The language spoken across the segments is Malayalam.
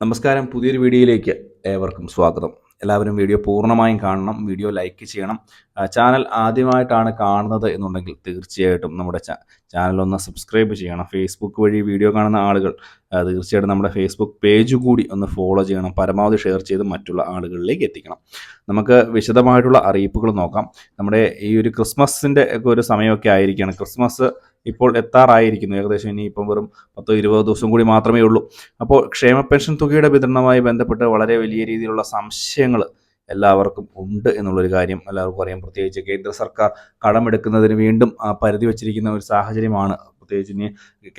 നമസ്കാരം. പുതിയൊരു വീഡിയോയിലേക്ക് ഏവർക്കും സ്വാഗതം. എല്ലാവരും വീഡിയോ പൂർണമായും കാണണം വീഡിയോ ലൈക്ക് ചെയ്യണം. ചാനൽ ആദ്യമായിട്ടാണ് കാണുന്നത് എന്നുണ്ടെങ്കിൽ തീർച്ചയായിട്ടും നമ്മുടെ ചാനൽ ഒന്ന് സബ്സ്ക്രൈബ് ചെയ്യണം. ഫേസ്ബുക്ക് വഴി വീഡിയോ കാണുന്ന ആളുകൾ തീർച്ചയായിട്ടും നമ്മുടെ ഫേസ്ബുക്ക് പേജ് കൂടി ഒന്ന് ഫോളോ ചെയ്യണം. പരമാവധി ഷെയർ ചെയ്ത് മറ്റുള്ള ആളുകളിലേക്ക് എത്തിക്കണം. നമുക്ക് വിശദമായിട്ടുള്ള അറിയിപ്പുകൾ നോക്കാം. നമ്മുടെ ഈ ഒരു ക്രിസ്മസിന്റെ ഒക്കെ ഒരു സമയമൊക്കെ ആയിരിക്കുകയാണ്. ക്രിസ്മസ് ഇപ്പോൾ എത്താറായിരിക്കുന്നു. ഏകദേശം ഇനി ഇപ്പം വെറും പത്തോ ഇരുപതോ ദിവസം കൂടി മാത്രമേ ഉള്ളൂ. അപ്പോൾ ക്ഷേമ പെൻഷൻ തുകയുടെ വിതരണവുമായി ബന്ധപ്പെട്ട് വളരെ വലിയ രീതിയിലുള്ള സംശയങ്ങൾ എല്ലാവർക്കും ഉണ്ട് എന്നുള്ളൊരു കാര്യം എല്ലാവർക്കും അറിയാം. പ്രത്യേകിച്ച് കേന്ദ്ര സർക്കാർ കടമെടുക്കുന്നതിന് വീണ്ടും പരിധി വച്ചിരിക്കുന്ന ഒരു സാഹചര്യമാണ്. പ്രത്യേകിച്ച് ഇനി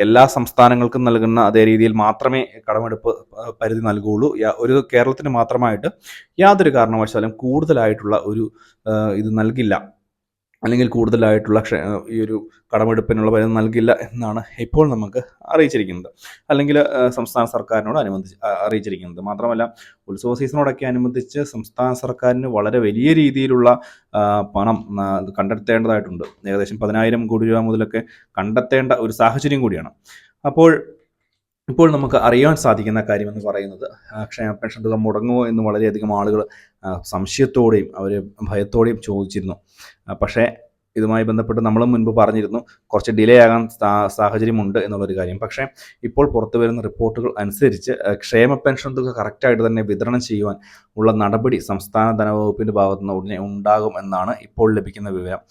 എല്ലാ സംസ്ഥാനങ്ങൾക്കും നൽകുന്ന അതേ രീതിയിൽ മാത്രമേ കടമെടുപ്പ് പരിധി നൽകുകയുള്ളൂ. ഒരു കേരളത്തിന് മാത്രമായിട്ട് യാതൊരു കാരണവശാലും കൂടുതലായിട്ടുള്ള ഒരു ഇത് നൽകില്ല. അല്ലെങ്കിൽ കൂടുതലായിട്ടുള്ള ഈ ഒരു കടമെടുപ്പിനുള്ള പരിധി നൽകില്ല എന്നാണ് ഇപ്പോൾ നമുക്ക് അറിയിച്ചിരിക്കുന്നത്. അല്ലെങ്കിൽ സംസ്ഥാന സർക്കാരിനോട് അനുബന്ധിച്ച് അറിയിച്ചിരിക്കുന്നത്. മാത്രമല്ല ഉത്സവ സീസണോടൊക്കെ അനുബന്ധിച്ച് സംസ്ഥാന സർക്കാരിന് വളരെ വലിയ രീതിയിലുള്ള പണം കണ്ടെത്തേണ്ടതായിട്ടുണ്ട്. ഏകദേശം പതിനായിരം കോടി രൂപ മുതലൊക്കെ കണ്ടെത്തേണ്ട ഒരു സാഹചര്യം കൂടിയാണ്. അപ്പോൾ ഇപ്പോൾ നമുക്ക് അറിയാൻ സാധിക്കുന്ന കാര്യമെന്ന് പറയുന്നത് ക്ഷേമ പെൻഷൻ തുക മുടങ്ങുമോ എന്ന് വളരെയധികം ആളുകൾ സംശയത്തോടെയും അവർ ഭയത്തോടെയും ചോദിച്ചിരുന്നു. പക്ഷേ ഇതുമായി ബന്ധപ്പെട്ട് നമ്മളും മുൻപ് പറഞ്ഞിരുന്നു കുറച്ച് ഡിലേ ആകാൻ സാഹചര്യമുണ്ട് എന്നുള്ളൊരു കാര്യം. പക്ഷേ ഇപ്പോൾ പുറത്തു വരുന്ന റിപ്പോർട്ടുകൾ അനുസരിച്ച് ക്ഷേമ പെൻഷൻ തുക കറക്റ്റായിട്ട് തന്നെ വിതരണം ചെയ്യുവാൻ ഉള്ള നടപടി സംസ്ഥാന ധനവകുപ്പിന്റെ ഭാഗത്തു നിന്ന് ഉടനെ ഉണ്ടാകും എന്നാണ് ഇപ്പോൾ ലഭിക്കുന്ന വിവരം.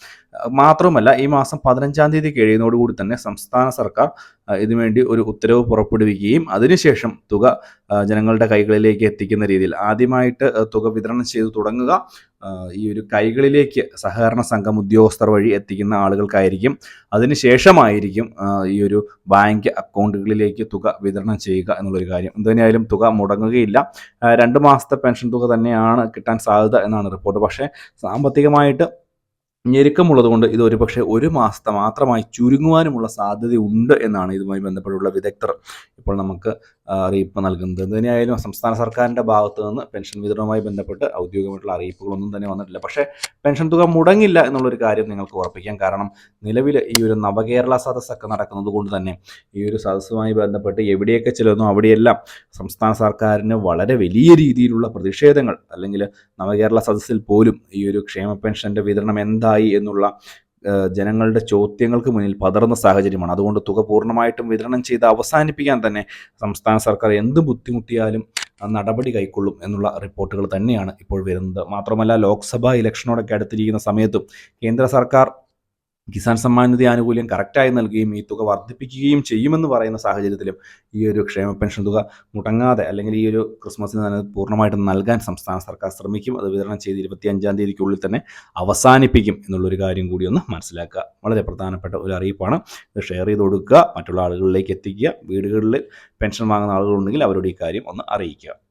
മാത്രമല്ല ഈ മാസം പതിനഞ്ചാം തീയതി കഴിയുന്നതോടുകൂടി തന്നെ സംസ്ഥാന സർക്കാർ ഇതിനുവേണ്ടി ഒരു ഉത്തരവ് പുറപ്പെടുവിക്കുകയും അതിനുശേഷം തുക ജനങ്ങളുടെ കൈകളിലേക്ക് എത്തിക്കുന്ന രീതിയിൽ ആദ്യമായിട്ട് തുക വിതരണം ചെയ്തു തുടങ്ങുക. ഈ ഒരു കൈകളിലേക്ക് സഹകരണ സംഘം ഉദ്യോഗസ്ഥർ വഴി എത്തിക്കുന്ന ആളുകൾക്കായിരിക്കും. അതിനുശേഷമായിരിക്കും ശേഷമായിരിക്കും ഈ ഒരു ബാങ്ക് അക്കൗണ്ടുകളിലേക്ക് തുക വിതരണം ചെയ്യുക എന്നുള്ളൊരു കാര്യം. എന്തുതന്നെയായാലും തുക മുടങ്ങുകയില്ല. രണ്ട് മാസത്തെ പെൻഷൻ തുക തന്നെയാണ് കിട്ടാൻ സാധ്യത എന്നാണ് റിപ്പോർട്ട്. പക്ഷേ സാമ്പത്തികമായിട്ട് ഞെരുക്കമുള്ളത് കൊണ്ട് ഇത് ഒരു പക്ഷേ ഒരു മാസത്തെ മാത്രമായി ചുരുങ്ങുവാനുമുള്ള സാധ്യതയുണ്ട് എന്നാണ് ഇതുമായി ബന്ധപ്പെട്ടുള്ള വിദഗ്ധർ. ഇപ്പോൾ നമുക്ക് അറിയിപ്പ് നൽകുന്നത്. എന്തിനായാലും സംസ്ഥാന സർക്കാരിന്റെ ഭാഗത്തു നിന്ന് പെൻഷൻ വിതരണവുമായി ബന്ധപ്പെട്ട് ഔദ്യോഗികമായിട്ടുള്ള അറിയിപ്പുകളൊന്നും തന്നെ വന്നിട്ടില്ല. പക്ഷേ പെൻഷൻ തുക മുടങ്ങില്ല എന്നുള്ളൊരു കാര്യം നിങ്ങൾക്ക് ഉറപ്പിക്കാം. കാരണം നിലവിൽ ഈ ഒരു നവകേരള സദസ്സൊക്കെ നടക്കുന്നത് കൊണ്ട് തന്നെ ഈ ഒരു സദസ്സുമായി ബന്ധപ്പെട്ട് എവിടെയൊക്കെ ചെല്ലുന്നു അവിടെയെല്ലാം സംസ്ഥാന സർക്കാരിന് വളരെ വലിയ രീതിയിലുള്ള പ്രതിഷേധങ്ങൾ അല്ലെങ്കിൽ നവകേരള സദസ്സിൽ പോലും ഈ ഒരു ക്ഷേമ പെൻഷന്റെ വിതരണം എന്തായി എന്നുള്ള ജനങ്ങളുടെ ചോദ്യങ്ങൾക്ക് മുന്നിൽ പതറുന്ന സാഹചര്യമാണ്. അതുകൊണ്ട് തുക പൂർണമായിട്ടും വിതരണം ചെയ്ത് അവസാനിപ്പിക്കാൻ തന്നെ സംസ്ഥാന സർക്കാർ എന്ത് ബുദ്ധിമുട്ടിയാലും നടപടി കൈക്കൊള്ളും എന്നുള്ള റിപ്പോർട്ടുകൾ തന്നെയാണ് ഇപ്പോൾ വരുന്നത്. മാത്രമല്ല ലോക്സഭാ ഇലക്ഷനോടൊക്കെ അടുത്തിരിക്കുന്ന സമയത്തും കേന്ദ്ര സർക്കാർ കിസാൻ സമ്മാൻ നിധി ആനുകൂല്യം കറക്റ്റായി നൽകുകയും ഈ തുക വർദ്ധിപ്പിക്കുകയും ചെയ്യുമെന്ന് പറയുന്ന സാഹചര്യത്തിലും ഈ ഒരു ക്ഷേമ പെൻഷൻ തുക മുടങ്ങാതെ അല്ലെങ്കിൽ ഈ ഒരു ക്രിസ്മസിന് തന്നെ പൂർണമായിട്ടും നൽകാൻ സംസ്ഥാന സർക്കാർ ശ്രമിക്കും. അത് വിതരണം ചെയ്ത് ഇരുപത്തി അഞ്ചാം തീയതിക്കുള്ളിൽ തന്നെ അവസാനിപ്പിക്കും എന്നുള്ളൊരു കാര്യം കൂടി ഒന്ന് മനസ്സിലാക്കുക. വളരെ പ്രധാനപ്പെട്ട ഒരു അറിയിപ്പാണ്. ഇത് ഷെയർ ചെയ്ത് കൊടുക്കുക. മറ്റുള്ള ആളുകളിലേക്ക് എത്തിക്കുക. വീടുകളിൽ പെൻഷൻ വാങ്ങുന്ന ആളുകളുണ്ടെങ്കിൽ അവരോട് ഈ കാര്യം ഒന്ന് അറിയിക്കുക.